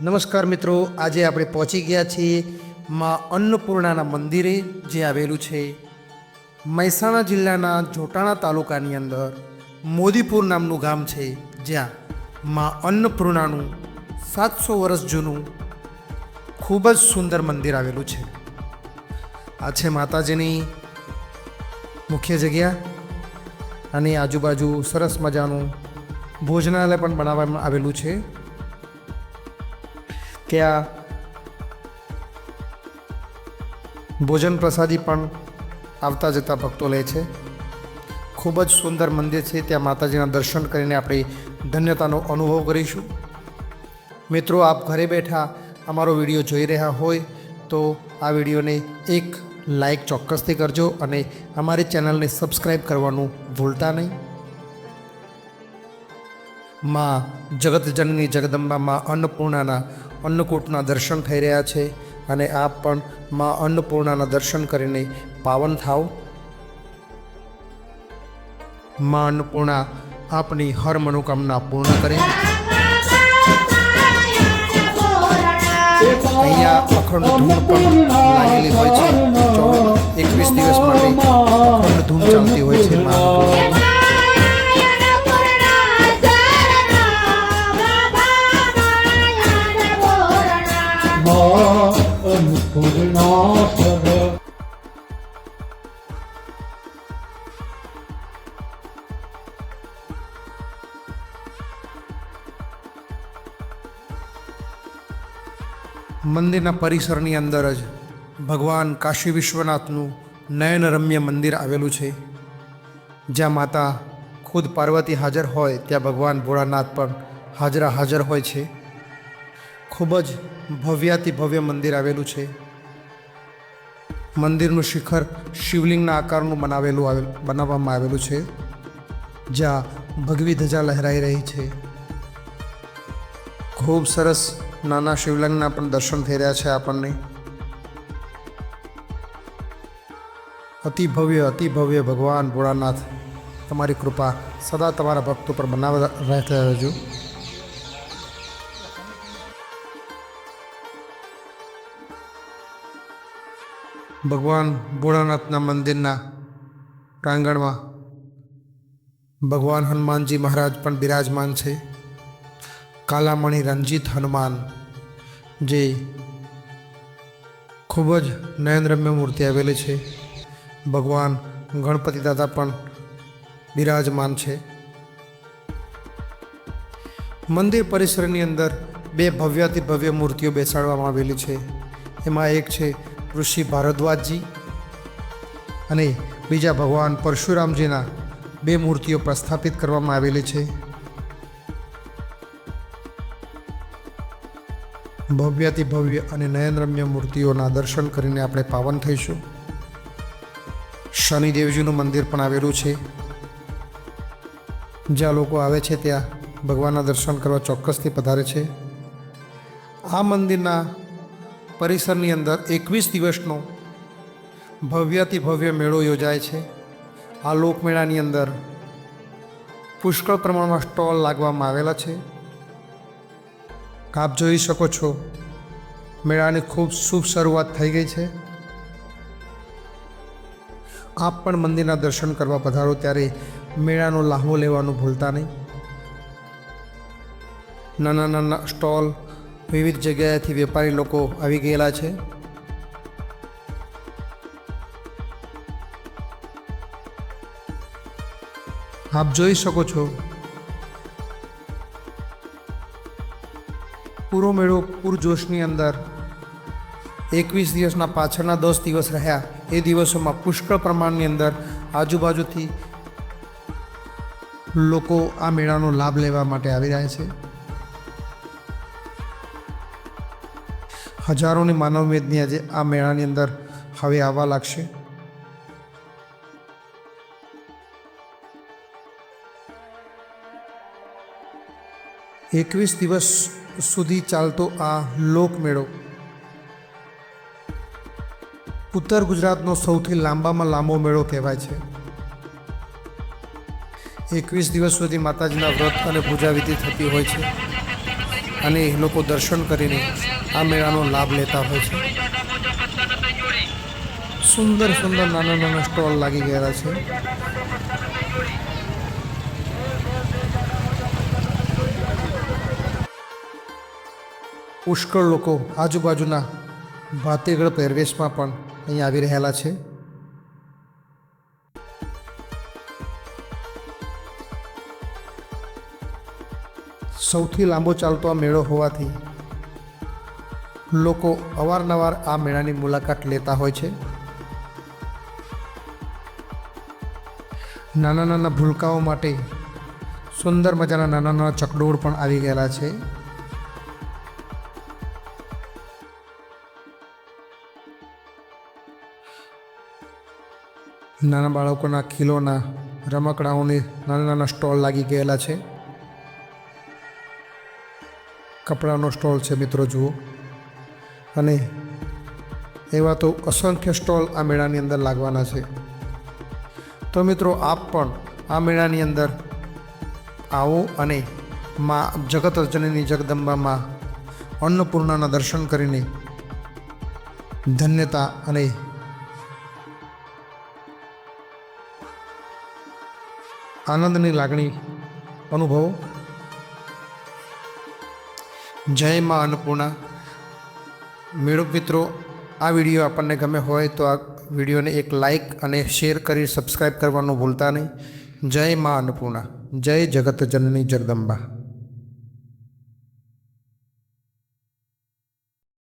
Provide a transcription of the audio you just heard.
નમસ્કાર મિત્રો, આજે આપણે પહોંચી ગયા છીએ માં અન્નપૂર્ણાના મંદિરે, જે આવેલું છે મહેસાણા જિલ્લાના જોટાણા તાલુકાની અંદર. મોદીપુર નામનું ગામ છે, જ્યાં માં અન્નપૂર્ણાનું સાતસો વર્ષ જૂનું ખૂબ જ સુંદર મંદિર આવેલું છે. આ છે માતાજીની મુખ્ય જગ્યા અને આજુબાજુ સરસ મજાનું ભોજનાલય પણ બનાવવામાં આવેલું છે. ત્યાં ભોજન પ્રસાદી પણ આવતા જતા ભક્તો લે છે. ખૂબ જ સુંદર મંદિર છે. ત્યાં માતાજીના દર્શન કરીને આપણે ધન્યતાનો અનુભવ કરીશું. મિત્રો, આપ ઘરે બેઠા અમારો વીડિયો જોઈ રહ્યા હોય તો આ વિડીયોને એક લાઈક ચોક્કસથી કરજો અને અમારી ચેનલને સબસ્ક્રાઈબ કરવાનું ભૂલતા નહીં. માં જગતજનની જગદંબા માં અન્નપૂર્ણાના અન્નકૂટના દર્શન થઈ રહ્યા છે અને આપ પણ માં અન્નપૂર્ણાના દર્શન કરીને પાવન થાવ. માં અન્નપૂર્ણા આપની હર મનોકામના પૂર્ણ કરે. અહીંયા અખંડ ધૂન પણ લાગેલી હોય છે. એકવીસ દિવસ માટે અખંડ ધૂન ચાલતી હોય છે માં મંદિરના પરિસરની અંદર જ ભગવાન કાશી વિશ્વનાથનું નયનરમ્ય મંદિર આવેલું છે. જ્યાં માતા ખુદ પાર્વતી હાજર હોય ત્યાં ભગવાન ભોળાનાથ પણ હાજરા હાજર હોય છે. ખૂબ જ ભવ્યાતિ ભવ્ય મંદિર આવેલું છે. મંદિરનું શિખર શિવલિંગના આકારનું બનાવેલું આવે બનાવવામાં આવેલું છે. જ્યાં ભગવી ધજા લહેરાઈ રહી છે. ખૂબ સરસ નાના શિવલિંગના પણ દર્શન થઈ રહ્યા છે આપણને. અતિ ભવ્ય અતિ ભવ્ય ભગવાન ભોળાનાથ, તમારી કૃપા સદા તમારા ભક્તો પર બનાવતા રહેતા રહેજો. ભગવાન ભોળાનાથના મંદિરના પ્રાંગણમાં ભગવાન હનુમાનજી મહારાજ પણ બિરાજમાન છે. કાલામણી રંજીત હનુમાન, જે ખૂબ જ નયનરમ્ય મૂર્તિ આવેલી છે. ભગવાન ગણપતિ દાદા પણ બિરાજમાન છે. મંદિર પરિસરની અંદર બે ભવ્યાતિ ભવ્ય મૂર્તિઓ બેસાડવામાં આવેલી છે. એમાં એક છે ઋષિ ભારદ્વાજજી અને બીજા ભગવાન પરશુરામજીના બે મૂર્તિઓ પ્રસ્થાપિત કરવામાં આવેલી છે. ભવ્યાતિ ભવ્ય અને નયનરમ્ય મૂર્તિઓના દર્શન કરીને આપણે પાવન થઈશું. શનિદેવજીનું મંદિર પણ આવેલું છે. જ્યાં લોકો આવે છે ત્યાં ભગવાનના દર્શન કરવા ચોક્કસથી પધારે છે. આ મંદિરના પરિસરની અંદર એકવીસ દિવસનો ભવ્યાતિ ભવ્ય મેળો યોજાય છે. આ લોકમેળાની અંદર પુષ્કળ પ્રમાણમાં સ્ટોલ લાગવામાં આવેલા છે. આપ જોઈ શકો છો. મેળાની ખૂબ શુભ શરૂઆત થઈ ગઈ છે. આપ પણ મંદિરના દર્શન કરવા પધારો ત્યારે મેળાનો લાહવો લેવાનું ભૂલતા નહીં. નાના નાના સ્ટોલ, વિવિધ જગ્યાએથી વેપારી લોકો આવી ગયેલા છે. આપ જોઈ શકો છો પૂરો મેળો પૂરજોશની અંદર. એકવીસ દિવસના પાછળના દસ દિવસ રહ્યા. એ દિવસોમાં પુષ્કળ પ્રમાણની અંદર આજુબાજુથી લોકો આ મેળાનો લાભ લેવા માટે આવી રહ્યા છે. હજારોની માનવવેદની આજે આ મેળાની અંદર હવે આવવા લાગશે. એકવીસ દિવસ સુધી ચાલતો આ લોકમેળો ઉત્તર ગુજરાતનો સૌથી લાંબામાં લાંબો મેળો કહેવાય છે. એકવીસ દિવસ સુધી માતાજીના વ્રત અને પૂજા વિધિ થતી હોય છે અને એ લોકો દર્શન કરીને આ મેળાનો લાભ લેતા હોય છે. સુંદર સુંદર નાના નાના સ્ટોલ લાગી ગયેલા છે. પુષ્કળ લોકો આજુબાજુના ભાતીગળ પહેરવેશમાં પણ અહીં આવી રહેલા છે. સૌથી લાંબો ચાલતો આ મેળો હોવાથી લોકો અવારનવાર આ મેળાની મુલાકાત લેતા હોય છે. નાના નાના ભૂલકાઓ માટે સુંદર મજાના નાના નાના ચકડોળ પણ આવી ગયેલા છે. નાના બાળકોના ખીલોના રમકડાઓની નાના નાના સ્ટોલ લાગી ગયેલા છે. કપડાનો સ્ટોલ છે મિત્રો, જુઓ. અને એવા તો અસંખ્ય સ્ટોલ આ મેળાની અંદર લાગવાના છે. તો મિત્રો, આપ પણ આ મેળાની અંદર આવો અને મા જગત જનની જગદંબામાં અન્નપૂર્ણાના દર્શન કરીને ધન્યતા અને આનંદની લાગણી અનુભવો. જય મા અન્નપૂર્ણા. મેળો મિત્રો, આ વીડિયો આપણને ગમે હોય તો આ વિડીયોને એક લાઇક અને શેર કરી સબસ્ક્રાઈબ કરવાનું ભૂલતા નહીં. જય મા અન્નપૂર્ણા. જય જગત જનની જગદંબા.